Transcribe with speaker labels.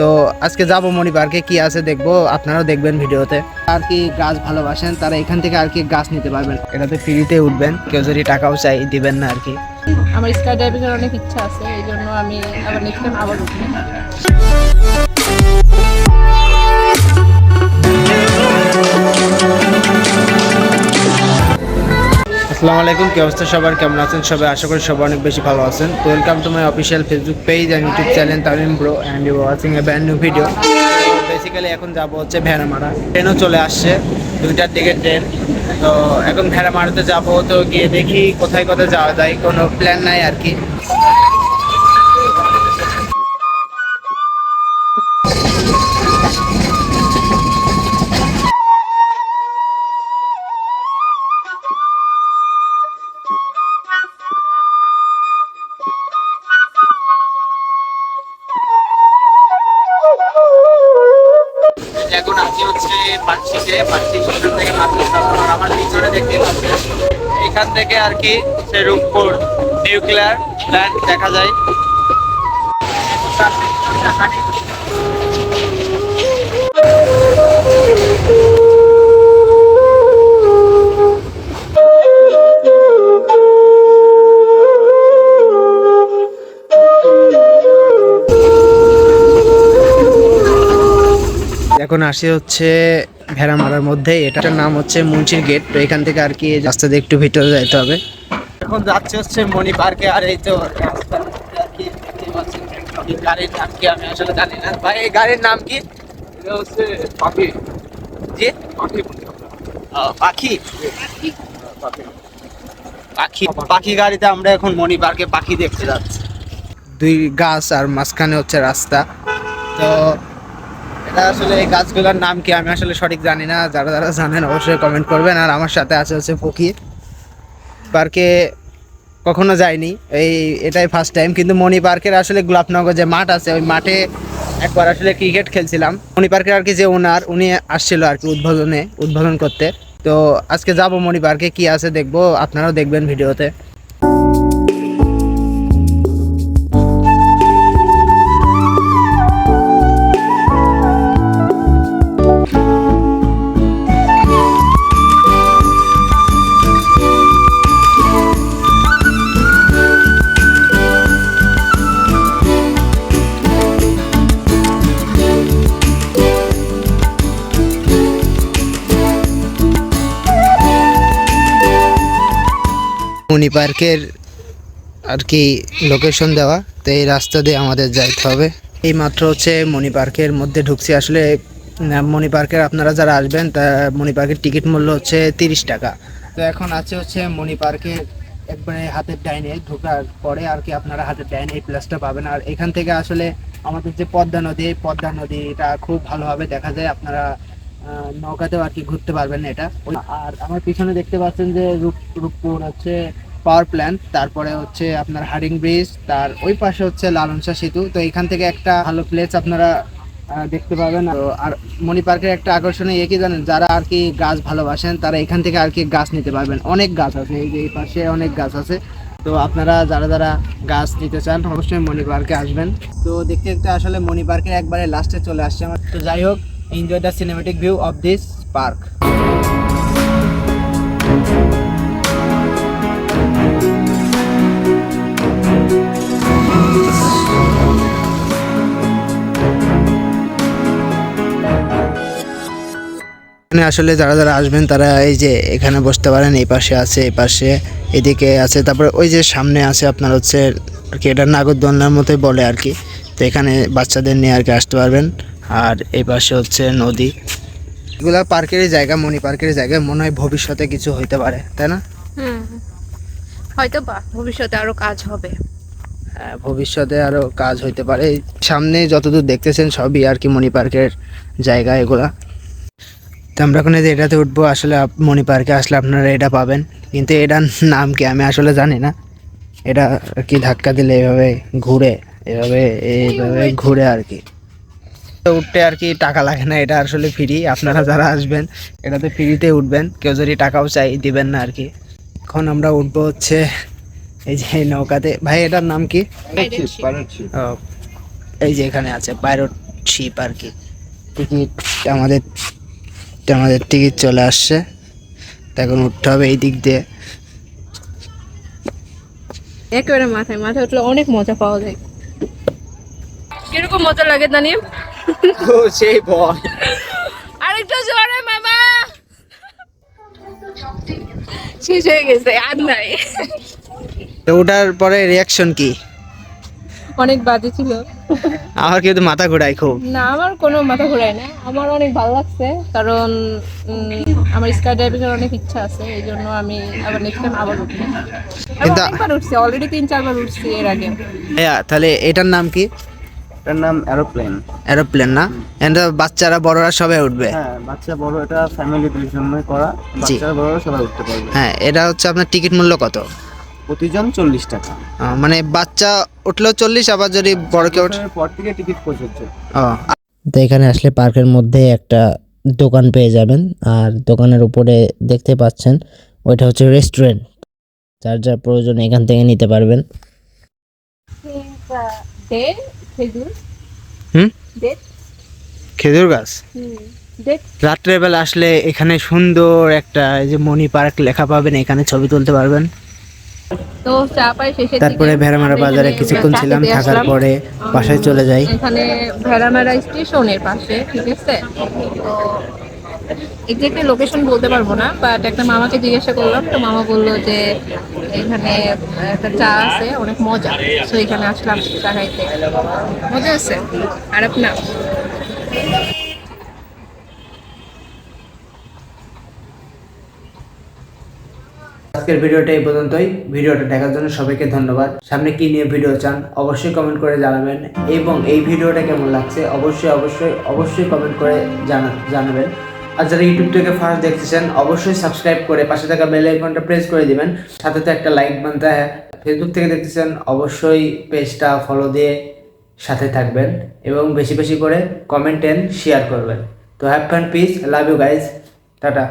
Speaker 1: তো আজকে যাব মনি পার্কে, কি আছে দেখব, আপনারাও দেখবেন ভিডিওতে। আর কি গাছ ভালোবাসেন, তারা এখান থেকে আর কি গাছ নিতে পারবেন। এটাতে ফ্রিতে উঠবেন, কেউ যদি টাকাও চাই, দিবেন না আর কি।
Speaker 2: আমার স্কাই ডাইভিং এর অনেক ইচ্ছা আছে, এই জন্য আমি আবার নেক্সট টাইম আবার উঠবো।
Speaker 1: আসসালামু আলাইকুম, কি অবস্থা সবার? কেমন আছেন সবাই? আশা করি সবাই অনেক বেশি ভালো আছেন। তো welcome to my official Facebook page and YouTube channel Tamim bro and you watching a brand new video basically এখন যাব হচ্ছে ভেড়ামারা। ট্রেনও চলে আসছে দুইটার দিকে ট্রেন তো এখন ভেড়ামারাতে যাব তো গিয়ে দেখি কোথায় কোথায় যাওয়া যায়, কোনো প্ল্যান নাই আর কি। হচ্ছে পাচ্ছিতে পাচ্ছি সেখান থেকে আপনার আমার পিছনে দেখতে পাচ্ছি এখান থেকে আর কি সে রূপপুর নিউক্লিয়ার প্ল্যান্ট দেখা যায়। এখন আসি হচ্ছে ভেড়া ভেড়ামারার মধ্যে। এটার নাম হচ্ছে মুন্সির গেট তো এখান থেকে আর কি রাস্তা দিয়ে একটু ভিতরে যাইতে হবে। এখন যাচ্ছে হচ্ছে মণি পার্কে আর এই তো গাড়ির নাম কি আমি আসলে জানি না। ভাই এই গাড়ির নাম কি?
Speaker 3: হচ্ছে পাখি।
Speaker 1: জি?
Speaker 3: পাখি
Speaker 1: পাখি?
Speaker 3: পাখি।
Speaker 1: পাখি গাড়িতে আমরা এখন মণি পার্কে পাখি দেখতে যাচ্ছি। দুই গাছ আর মাঝখানে হচ্ছে রাস্তা। তো এটা আসলে এই গাছগুলোর নাম কি আমি আসলে সঠিক জানি না। যারা যারা জানেন অবশ্যই কমেন্ট করবেন। আর আমার সাথে আছে হচ্ছে ফকির। পার্কে কখনো যাইনি। এই, এটাই ফার্স্ট টাইম কিন্তু মণি পার্কের আসলে গোলাপনগর যে মাঠ আছে, ওই মাঠে একবার আসলে ক্রিকেট খেলছিলাম। মণি পার্কের আর কি যে ওনার উনি আসছিল আর কি উদ্বোধনে, উদ্বোধন করতে। তো আজকে যাব মণি পার্কে। কি আছে দেখব? আপনারাও দেখবেন ভিডিওতে মণি পার্কের আর কি লোকেশন দেওয়া, তো এই রাস্তা দিয়ে আমাদের যাইতে হবে। এই মাত্র হচ্ছে মণি পার্কের মধ্যে ঢুকছি। আসলে মণি পার্কের আপনারা যারা আসবেন, তা মণি পার্কের টিকিট মূল্য হচ্ছে তিরিশ টাকা। তো এখন আছে হচ্ছে মণি পার্কে একবারে হাতের ডাইনে ঢোকার পরে আর কি আপনারা হাতের ডাইনে এই প্লেসটা পাবেন। আর এখান থেকে আসলে আমাদের যে পদ্মা নদী পদ্মা নদীটা খুব ভালোভাবে দেখা যায়। আপনারা নৌকাতেও আর কি ঘুরতে পারবেন এটা। আর আমার পিছনে দেখতে পাচ্ছেন যে রূপ, রূপপুর হচ্ছে পাওয়ার প্ল্যান্ট তারপরে হচ্ছে আপনার হারিং ব্রিজ তার ওই পাশে হচ্ছে লালনসা সেতু। তো এখান থেকে একটা ভালো প্লেস আপনারা দেখতে পাবেন। আর মণি পার্কের একটা আকর্ষণীয় এ কি জানেন, যারা আর কি গাছ ভালোবাসেন, তারা এখান থেকে আর কি গাছ নিতে পারবেন। অনেক গাছ আছে, এই যে এই পাশে অনেক গাছ আছে। তো আপনারা যারা যারা গাছ নিতে চান, অবশ্যই মণি পার্কে আসবেন। তো দেখতে দেখতে আসলে মণি পার্কের একবারে লাস্টে চলে আসছে আমার। তো যাই হোক enjoy the cinematic view of this park এখানে আসলে যারা যারা আসবেন, তারা এই যে এখানে বসতে পারেন, এই পাশে আছে, এই পাশে এদিকে আছে। তারপরে ওই যে সামনে আছে আপনার হচ্ছে আর কি, এটা নাগরদোলনার মতোই বলে আর কি। তো এখানে বাচ্চাদের নিয়ে আর কি আসতে পারবেন। আর এই পাশে হচ্ছে নদী। এগুলা পার্কের জায়গা মনি পার্কের জায়গা মনে হয় ভবিষ্যতে কিছু হইতে পারে তাই না?
Speaker 2: হয়তো বা ভবিষ্যতে আরও কাজ হবে।
Speaker 1: হ্যাঁ, ভবিষ্যতে আরও কাজ হইতে পারে। সামনে যতদূর দেখতেছেন সবই আর কি মণি পার্কের জায়গা এগুলা। তো আমরা এখন এটাতে উঠবো আসলে মণি পার্কে আসলে আপনারা এটা পাবেন। কিন্তু এটার নাম কি আমি আসলে জানি না। এটা আর কি ধাক্কা দিলে এভাবে ঘুরে এভাবে এইভাবে ঘুরে আর কি। উঠতে আর কি টাকা লাগে না এটা আসলে ফ্রি আপনারা যারা আসবেন এটাতে ফ্রিতে উঠবেন কেউ যদি টাকাও চাই দিবেন না আর কি। এখন আমরা উঠবো হচ্ছে এই যে নৌকাতে। ভাই এটার নাম কি?
Speaker 3: শিপ।
Speaker 1: এই যে এখানে আছে পাইরট উঠছি পার্কে টিকিট আমাদের আমাদের টিকিট চলে আসছে। এখন উঠতে হবে এই দিক দিয়ে।
Speaker 2: একেবারে মাথায় মাথায় উঠলে অনেক মজা পাওয়া যায়। কীরকম মজা লাগে জানি
Speaker 1: ও সেই ভয়
Speaker 2: আরেকটা জোরে মামা। শেষ হয়ে গেছে আর নাই।
Speaker 1: তো ওঠার পরে রিয়াকশন কি?
Speaker 2: অনেক বাজে ছিল।
Speaker 1: আমার কিন্তু মাথা ঘোরায় খুব।
Speaker 2: না আমার কোনো মাথা ঘোরায় না। আমার অনেক ভালো লাগছে কারণ আমার স্কাই ড্রাইভিং অনেক ইচ্ছা আছে এই জন্য আমি আবার নেক্সট টাইম আবার উঠবো। অনেকবার উঠছি অলরেডি তিন চারবার উঠছি এর আগে।
Speaker 1: হ্যাঁ তাহলে এটার নাম কি?
Speaker 4: এটার নাম এরোপ্লেন।
Speaker 1: এরোপ্লেন না? এটা বাচ্চারা বড়রা সবাই উঠবে?
Speaker 4: হ্যাঁ বাচ্চা বড় এটা ফ্যামিলিদের জন্যই করা। বাচ্চারা বড়রা সবাই উঠতে পারবে।
Speaker 1: হ্যাঁ এটা হচ্ছে আপনার টিকিট মূল্য কত?
Speaker 4: প্রতিজন চল্লিশ টাকা।
Speaker 1: মানে বাচ্চা উঠলেও চল্লিশ আবার যদি বড় কেউ ওঠে
Speaker 4: পর থেকে টিকিট প্রযোজ্য
Speaker 1: তো এখানে আসলে পার্কের মধ্যে একটা দোকান পেয়ে যাবেন। আর দোকানের উপরে দেখতে পাচ্ছেন ওইটা হচ্ছে রেস্টুরেন্ট যার যার প্রয়োজন এখান থেকে নিতে পারবেন।
Speaker 2: খেজুর।
Speaker 1: হুম? খেজুর গাছ?
Speaker 2: ডেট
Speaker 1: রাত্রেবেলা আসলে এখানে সুন্দর একটা এই যে মণি পার্ক লেখা পাবেন এখানে ছবি তুলতে পারবেন।
Speaker 2: তো চা পাই শেষের
Speaker 1: তারপরে ভেড়ামারা বাজারে কিছুক্ষণ ছিলাম থাকার। পরে বাসায় চলে যাই।
Speaker 2: এখানে ভেড়ামারা স্টেশনের পাশে ঠিক আছে? তো এক্সাক্টলি লোকেশন বলতে পারব না বাট একটা মামাকে জিজ্ঞাসা করলাম তো মামা বলল যে এখানে একটা চা আছে, অনেক মজা। তো এখানে আসলাম চা খাইতে। মজা আছে? আর আপনার
Speaker 1: আজকের ভিডিওটা এই পর্যন্তই। ভিডিওটা দেখার জন্য সবাইকে ধন্যবাদ। সামনে কি নিয়ে ভিডিও চান, অবশ্যই কমেন্ট করে জানাবেন। এবং এই ভিডিওটা কেমন লাগছে, অবশ্যই অবশ্যই অবশ্যই কমেন্ট করে জানা জানাবেন। আর যারা ইউটিউব থেকে ফার্স্ট দেখতেছেন, অবশ্যই সাবস্ক্রাইব করে পাশে থাকা বেল আইকনটা প্রেস করে দিবেন, সাথে তো একটা লাইক বানতে হয়। ফেসবুক থেকে দেখতেছেন, অবশ্যই পেজটা ফলো দিয়ে সাথে থাকবেন এবং বেশি বেশি করে কমেন্ট এন্ড শেয়ার করবেন। তো have fun peace love you guys tata.